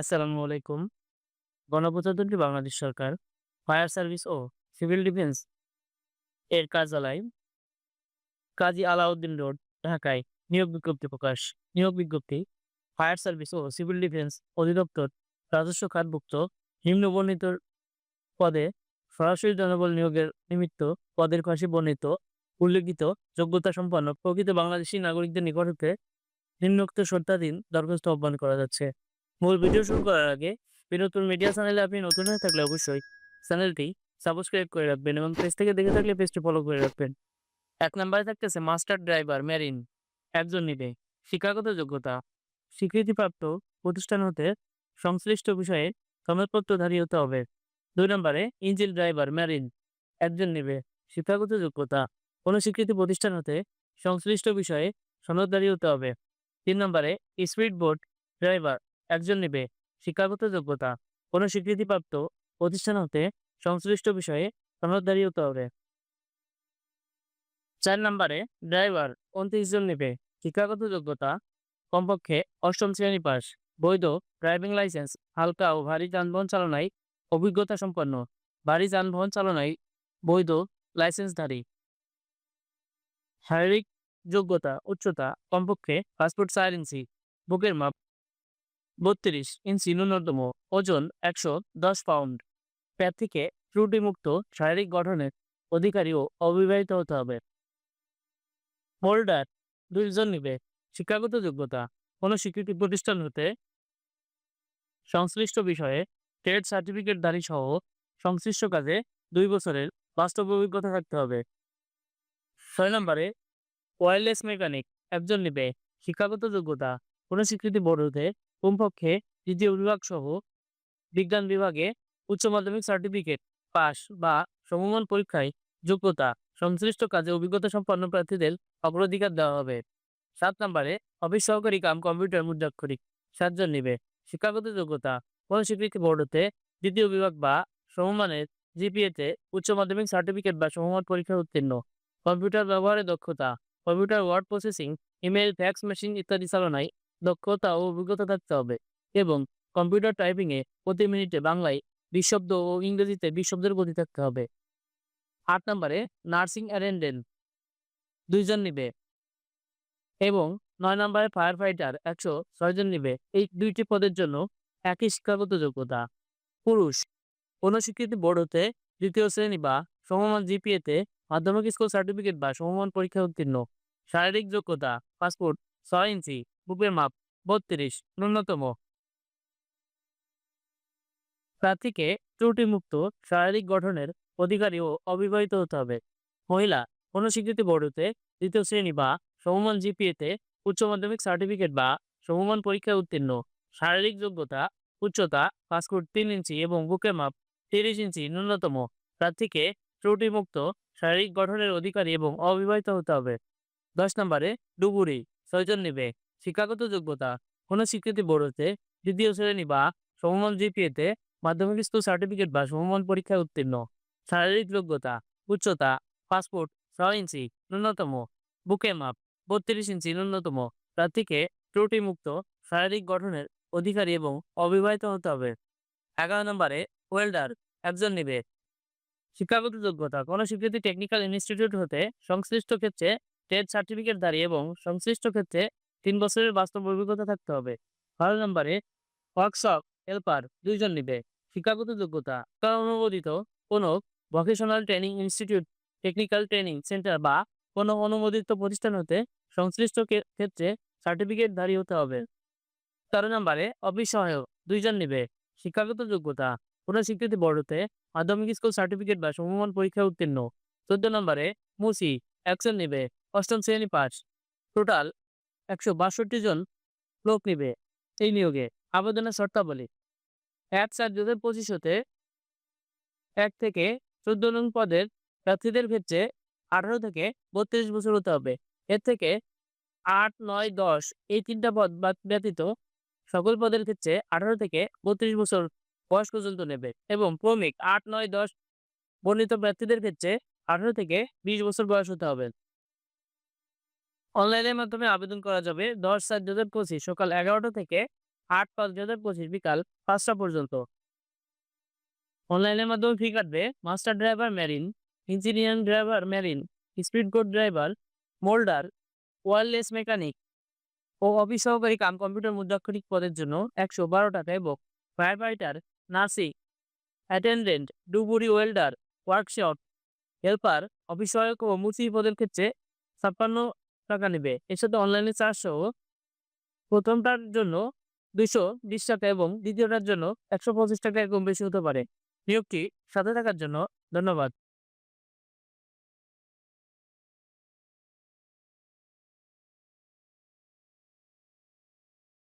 আসসালামু আলাইকুম। গণপ্রজাতন্ত্রী বাংলাদেশ সরকার ফায়ার সার্ভিস ও সিভিল ডিফেন্স এর কার্যালয় কাজী আলাউদ্দিন রোড, ঢাকায় নিয়োগ বিজ্ঞপ্তি প্রকাশ। নিয়োগ বিজ্ঞপ্তি ফায়ার সার্ভিস ও সিভিল ডিফেন্স অধিদপ্তর রাজস্ব খাতভুক্ত নিম্নবর্ণিত পদে সরাসরি জনবল নিয়োগের নিমিত্ত পদের পাশে বর্ণিত উল্লেখিত যোগ্যতা সম্পন্ন প্রকৃত বাংলাদেশী নাগরিকদের নিকট হতে নিম্নোক্ত শর্তাধীন দরখাস্ত আহ্বান করা যাচ্ছে। মূল ভিডিও শুরু করার আগে, বিনোদন মিডিয়া চ্যানেলে আপনি নতুন হয়ে থাকলে অবশ্যই চ্যানেলটি সাবস্ক্রাইব করে রাখবেন এবং পেজ থেকে দেখে থাকলে পেজটি ফলো করে রাখবেন। এক নম্বরে থাকতেছে মাস্টার ড্রাইভার মেরিন একজন নিবে। শিক্ষাগত যোগ্যতা, স্বীকৃতিপ্রাপ্ত প্রতিষ্ঠান হতে সংশ্লিষ্ট বিষয়ে সনদপত্রধারী হতে হবে। দুই নম্বরে ইঞ্জিন ড্রাইভার মেরিন একজন নিবে। শিক্ষাগত যোগ্যতা, কোনো স্বীকৃতি প্রতিষ্ঠান হতে সংশ্লিষ্ট বিষয়ে সনদধারী হতে হবে। তিন নম্বরে স্পিড বোট ড্রাইভার একজন নেবে। শিক্ষাগত যোগ্যতা, কোনো স্বীকৃতিপ্রাপ্ত প্রতিষ্ঠান হতে সংশ্লিষ্ট বিষয়ে সনদধারী হতে হবে। চার নম্বরে, ড্রাইভার উনত্রিশ জন নেবে। শিক্ষাগত যোগ্যতা, কমপক্ষে অষ্টম শ্রেণি পাস। বৈধ ড্রাইভিং লাইসেন্স, হালকা ও ভারী যানবাহন চালনায় অভিজ্ঞতা সম্পন্ন। ভারী যানবাহন চালনায় বৈধ লাইসেন্সধারী। শারীরিক যোগ্যতা, উচ্চতা, কমপক্ষে পাসপোর্ট ইঞ্চি। বুকের মাপ বত্রিশ ইঞ্চি ন্যূনতম ওজন একশো দশ পাউন্ড। প্রার্থীকে ত্রুটিমুক্ত শারীরিক গঠনের অধিকারী ও অবিবাহিত হতে হবে। হোল্ডার দুইজন নিবে। শিক্ষাগত যোগ্যতা, কোনো স্বীকৃতি প্রতিষ্ঠান হতে। সংশ্লিষ্ট বিষয়ে ট্রেড সার্টিফিকেট সার্টিফিকেটধারী সহ সংশ্লিষ্ট কাজে দুই বছরের বাস্তব অভিজ্ঞতা থাকতে হবে। ছয় নম্বরে ওয়্যারলেস মেকানিক একজন নিবে। শিক্ষাগত যোগ্যতা, কোনো স্বীকৃতি বোর্ড হতে। কমপক্ষে দ্বিতীয় বিভাগ সহ বিজ্ঞান বিভাগে উচ্চ মাধ্যমিক সার্টিফিকেট পাস বা সমমান পরীক্ষায় যোগ্যতা, সংশ্লিষ্ট কাজে অভিজ্ঞতা সম্পন্ন প্রার্থীদের অগ্রাধিকার দেওয়া হবে। সাত নম্বরে, অফিস সহকারী কাম কম্পিউটার মুদ্রাক্ষরিক, সাতজন নিবে। শিক্ষাগত যোগ্যতা, কোন স্বীকৃতি বোর্ড হতে দ্বিতীয় বিভাগ বা সমমানের জিপিএতে উচ্চ মাধ্যমিক সার্টিফিকেট বা সমমান পরীক্ষায় উত্তীর্ণ। কম্পিউটার ব্যবহারে দক্ষতা, computer word processing email fax, machine ইত্যাদি চালনায় দক্ষতা ও অভিজ্ঞতা থাকতে হবে। এবং কম্পিউটার টাইপিংয়ে প্রতি মিনিটে বাংলায় বিশ শব্দ ও ইংরেজিতে বিশ শব্দের গতি থাকতে হবে। আট নম্বরে নার্সিং অ্যাটেন্ডেন্ট দুইজন নিবে। এবং নয় নম্বরে ফায়ার ফাইটার একশো ছয়জন নিবে। এই দুইটি পদের জন্য একই শিক্ষাগত যোগ্যতা। পুরুষ কোনো স্বীকৃতি বোর্ড হতে দ্বিতীয় শ্রেণি বা সমমান জিপিএতে মাধ্যমিক স্কুল সার্টিফিকেট বা সমমান পরীক্ষা উত্তীর্ণ। শারীরিক যোগ্যতা পাসপোর্ট ছয় ইঞ্চি। বুকের মাপ বত্রিশ, ন্যূনতম। প্রার্থীকে ত্রুটিমুক্ত শারীরিক গঠনের অধিকারী ও অবিবাহিত হতে হবে। মহিলা কোনো স্বীকৃতি বোর্ড হতে দ্বিতীয় শ্রেণি বা সমমান জিপিএতে উচ্চ মাধ্যমিক সার্টিফিকেট বা সমমান পরীক্ষায় উত্তীর্ণ। শারীরিক যোগ্যতা, উচ্চতা পাসপোর্ট তিন ইঞ্চি এবং বুকের মাপ তিরিশ ইঞ্চি, ন্যূনতম। প্রার্থীকে ত্রুটিমুক্ত শারীরিক গঠনের অধিকারী এবং অবিবাহিত হতে হবে। দশ নম্বরে ডুবুরি, ছয়জন নিবে। শিক্ষাগত যোগ্যতা কোনো স্বীকৃতি বোর্ড হতে দ্বিতীয় শ্রেণি বা সমমান জিপিএতে মাধ্যমিক স্কুল সার্টিফিকেট বা সমমান পরীক্ষায় উত্তীর্ণ। শারীরিক যোগ্যতা, উচ্চতা পাসপোর্ট ছয় ইঞ্চি, ন্যূনতম। বুকে মাপ, বত্রিশ ইঞ্চি, ন্যূনতম। প্রার্থীকে ত্রুটিমুক্ত শারীরিক গঠনের অধিকারী এবং অবিবাহিত হতে হবে। এগারো নম্বরে ওয়েল্ডার একজন নিবে। শিক্ষাগত যোগ্যতা, কোনো স্বীকৃতি টেকনিক্যাল ইনস্টিটিউট হতে সংশ্লিষ্ট ক্ষেত্রে সার্টিফিকেট ধারী এবং সংশ্লিষ্ট ক্ষেত্রে তিন বছরের বাস্তব অভিজ্ঞতা থাকতে হবে। বারো নম্বরে ওয়ার্কশপ হেল্পার দুইজন নিবে। শিক্ষাগত যোগ্যতা অনুমোদিত কোনো vocational training institute technical training centre বা কোনো অনুমোদিত প্রতিষ্ঠান হতে সংশ্লিষ্ট ক্ষে- ক্ষেত্রে সার্টিফিকেটধারী হতে হবে। তেরো নম্বরে অফিস সহায়ক দুইজন নিবে। শিক্ষাগত যোগ্যতা, কোনো স্বীকৃতি বোর্ড হতে মাধ্যমিক স্কুল সার্টিফিকেট বা সমমান পরীক্ষায় উত্তীর্ণ। চোদ্দ নম্বরে মুসি, একজন নিবে। অষ্টম শ্রেণি পাস টোটাল একশো বাষট্টি জন লোক নিবে এই নিয়োগে। আবেদনের শর্তাবলী। এক চার দু হাজার পঁচিশ হতে এক থেকে চোদ্দ নং পদের প্রার্থীদের ক্ষেত্রে আঠারো থেকে বত্রিশ বছর হতে হবে। এর থেকে আট, নয়, দশ এই তিনটা পদ ব্যতীত সকল পদের ক্ষেত্রে আঠারো থেকে বত্রিশ বছর বয়স পর্যন্ত নেবে এবং ক্রমিক আট, নয়, দশ বর্ণিত প্রার্থীদের ক্ষেত্রে আঠারো থেকে বিশ বছর বয়স হতে হবে। অনলাইনের মাধ্যমে আবেদন করা যাবে দশ চার দু হাজার পঁচিশ, সকাল এগারোটা থেকে আট, পাঁচ, দু হাজার পঁচিশ বিকাল পাঁচটা পর্যন্ত। অনলাইনের মাধ্যমে ফি কাটবে master driver marine, engineering driver marine, speed boat driver, moulder wireless mechanic ও অফিস সহকারী কাম কম্পিউটার মুদ্রাক্ষরিক পদের জন্য একশো বারো টাকা এবং ফায়ার ফাইটার নার্সিং, অ্যাটেন্ডেন্ট, ডুবুরি ওয়েল্ডার, ওয়ার্কশপ, হেল্পার, অফিস সহায়ক ও মুসি পদের ক্ষেত্রে ছাপ্পান্ন টাকা নেবে। এর সাথে অনলাইনে চারশো প্রথমটার জন্য দুইশো বিশ টাকা এবং দ্বিতীয়টার জন্য একশো পঁচিশ টাকা এরকম বেশি হতে পারে। নিয়োগটি সাথে থাকার জন্য ধন্যবাদ।